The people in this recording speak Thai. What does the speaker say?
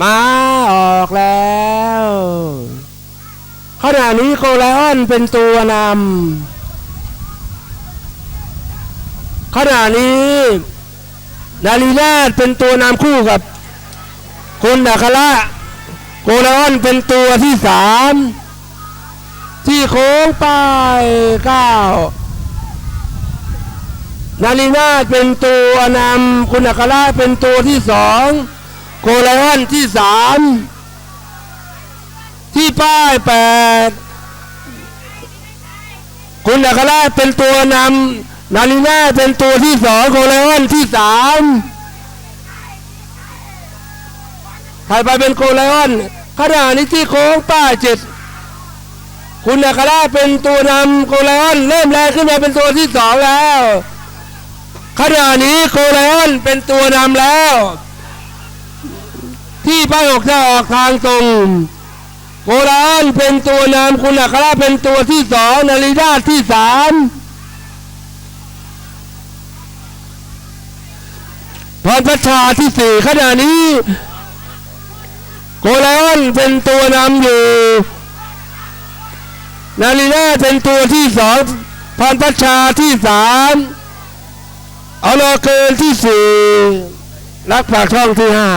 มาออกแล้วขณะนี้โคไลออนเป็นตัวนำขณะนี้นาลีนาถเป็นตัวนำคู่กับคุณอัคระโกลาออนเป็นตัวที่สามที่โค้งไปเก้านาลีนาถเป็นตัวนำคุณอัคระเป็นตัวที่สอง โกลาออนที่สามที่ป้ายแปดคุณอัคระเป็นตัวนำนาลีนาเป็นตัวที่สองโกลาออนที่สามใครไปเป็นโกไลออนขณะนี้ที่โค้งป้ายเจ็ดคุณอัคราเป็นตัวนำโกไลออนเริ่มแรงขึ้นมาเป็นตัวที่สองแล้วขณะนี้โกไลออนเป็นตัวนำแล้ว ที่ป้ายหกจะออกทางตรงโกไลออนเป็นตัวนำคุณอัคราเป็นตัวที่สองนาริดาที่สามพรพัชชาที่สี่ขณะนี้ โกลาออนเป็นตัวนำอยู่ นาลีน่าเป็นตัวที่สองพันพัชชาที่สามอโลเกินที่สี่รักปากช่องที่ห้า